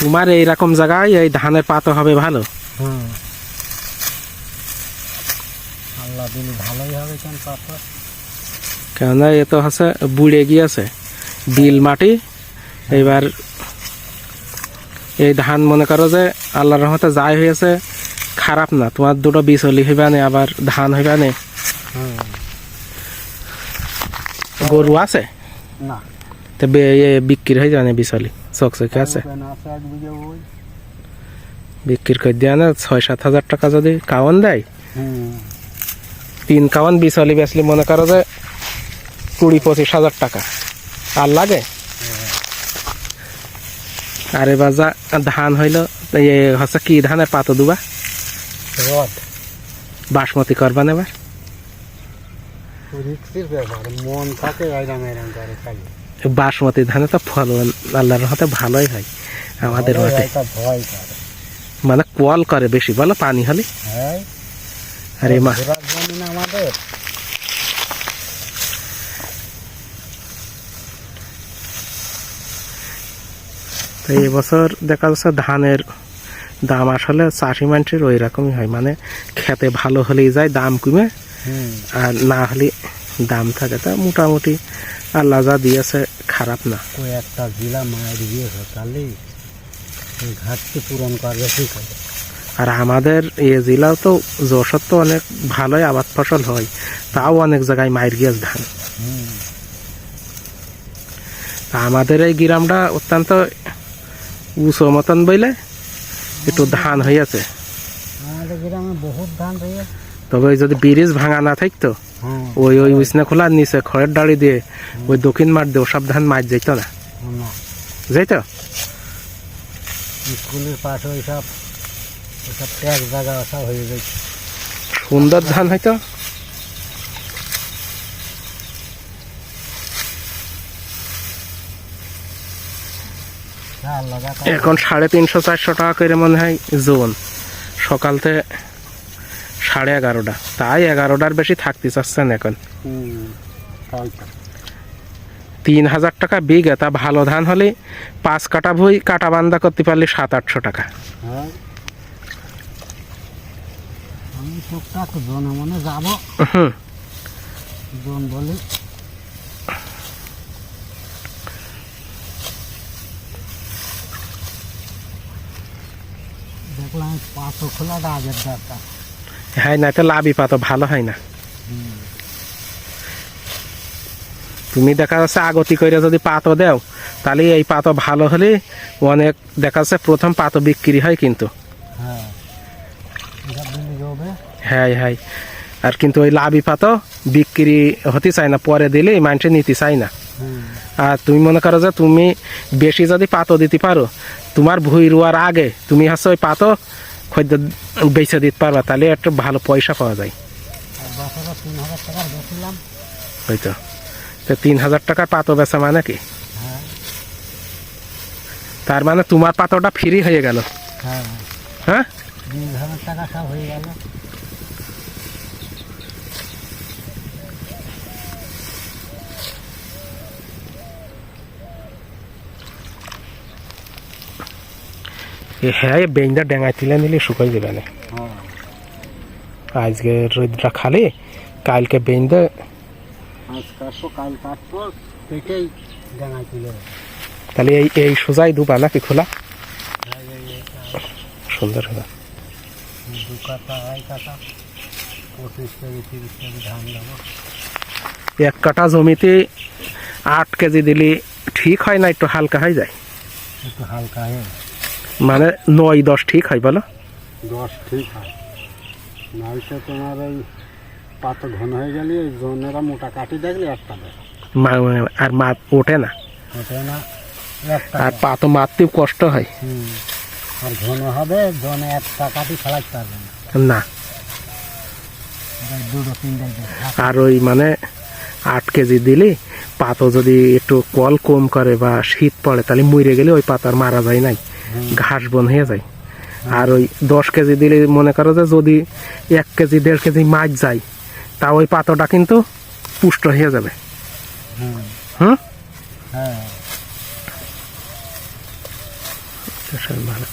তোমার এইরকম জায়গায় এই ধানের পাতা হবে ভালো? হুম। আল্লাহ দিলে ভালোই হবে কেন কেননা এ তো হচ্ছে বুড়ে গিয়েছে। বিল মাটি এবার এই ধান মনে করো যে আল্লাহর রহমতে যাই হয়েছে খারাপ না। তোমার দুটো বিচলি হইবা নে আবার ধান হইবা নে। গরু আছে? না। তো বিক্রি হয়ে যাবে বিচলি চকচকে আছে। বিক্রি করে দেওয়া না ছয় সাত হাজার টাকা যদি কাওয়ান দেয়। তিন কাওয়ান বিচলি বেচলি মনে করো যে কুড়ি পঁচিশ হাজার টাকা। আর লাগে? আরে বাজা ধান হইল হচ্ছে কি ধানের পাতো দুবা? বাসমতি করবা না এবার মন থাকে বাসমতি ধানে তো ফলন আল্লাহর হাতে ভালোই হয় আমাদের মাঠে। মানে কল করে বেশি বলো পানি হলে? হ্যাঁ। আর মা। আমাদের। তো এই বছর দেখা যাচ্ছে ধানের দাম আসলে চাষি মানুষের ওই রকমই হয়। মানে খেতে ভালো হলেই যায় দাম কমে আর না হলে দাম থাকে। তা মোটামুটি আল্লাহ যা দিয়েছে খারাপ না। ওই একটা জেলা মায়ের দিয়েছে তাহলে? ঘাটতি পূরণ করবে কি করে? আর আমাদের এ জেলাও তো যশোর তো অনেক ভালোই আবাদ ফসল হয় তাও অনেক জায়গায় মায়ের গিয়েছে ধান। আমাদের এই গ্রামটা অত্যন্ত উঁচু মতন বইলে একটু ধান হইয়াছে। তবে যদি ব্রিজ ভাঙা না থাকতো ওই ওই উষ্ণা খোলার নিচে খড়ের ডাড়ি দিয়ে ওই দক্ষিণ মাঠ দিয়ে ওসব ধান মাছ যেত না? যাইত? স্কুলের পাশে ওইসব ওইসব ট্যাগ জায়গা সব হয়ে গেছে সুন্দর ধান হয়তো হ্যাঁ এখন সাড়ে তিনশো চারশো টাকা করে মনে হয় জোন। সকালতে সাড়ে এগারোটা। তাই এগারোটার বেশি থাকতে চাচ্ছেন এখন। তিন হাজার টাকা বিঘে, তা ভালো ধান হলে পাঁচ কাটা ভুই কাটা বান্দা করতে পারলে সাত, আটশো টাকা। দেখলাম পাঁচশো খোলাটা আগের দরকার হ্যাঁ না তো লাভই পাতো ভালো হয় না। তুমি দেখা যাচ্ছে আগতি করে যদি পাতো দাও তাহলে এই পাতো ভালো হলে অনেক দেখা যাচ্ছে প্রথম পাতো বিক্রি হয় কিন্তু। হ্যাঁ। হ্যাঁ হ্যাঁ। আর কিন্তু ওই লাভই পাতো বিক্রি হতে চায় না পরে দিলে মানুষে নিতে চায় না। আর তুমি মনে করো যে তুমি বেশি যদি পাতো দিতে পারো তোমার ভুই রোয়ার আগে তুমি হচ্ছে ওই পাতো খদ্য বেচে দিতে পারবা তাহলে একটা ভালো পয়সা পাওয়া যায়। হয়তো তো। তিন হাজার টাকার পাতো বেচা মানে কি? হ্যাঁ। তার মানে তোমার পাতোটা ফ্রি হয়ে গেল। হ্যাঁ। হ্যাঁ? টাকা সব হয়ে গেল। এ হ্যাঁ বেঞ্জা ডেঙাই তুলে নিলে শুকাই যাবে না। আজকে রোদটা খালি কালকে বেঞ্জা। আজ কাটবো কাল কাটবো পেটেই ডাঙায় তুলে। তাহলে এই এই সোজাই দুবা নাকি খোলা? সুন্দর হবে। দু কাটা আড়াই কাটা পঁচিশ কেজি তিরিশ কেজি ধান দেবো। এক কাটা জমিতে আট কেজি দিলে ঠিক হয় না একটু হালকা হয়ে যায়? একটু হালকা হয়ে মানে নয় দশ ঠিক হয় বলো? দশ ঠিক হয়। নয়তো তোমার ওই পাতা ঘন হয়ে গেলে ওই জনেরা মোটা কাটি দেখলে একটা দেয়। আর মা ওঠে না? ওঠে না আর। পা তো মারতেও কষ্ট হয়? আর ঘন হবে জনে একটা কাটি ফেলাইতে পারবে না। আর ওই মানে আট কেজি দিলে পাতো যদি একটু কল কম করে বা শীত পড়ে তাহলে মরে গেলে ওই পাতার মারা যায় নাই। ঘাস বন হয়ে যায়। আর ওই দশ কেজি দিলে মনে করো যে যদি এক কেজি দেড় কেজি মাছ যায় তা ওই পাতাটা কিন্তু পুষ্ট হয়ে যাবে। হ্যাঁ। হ্যাঁ ভালো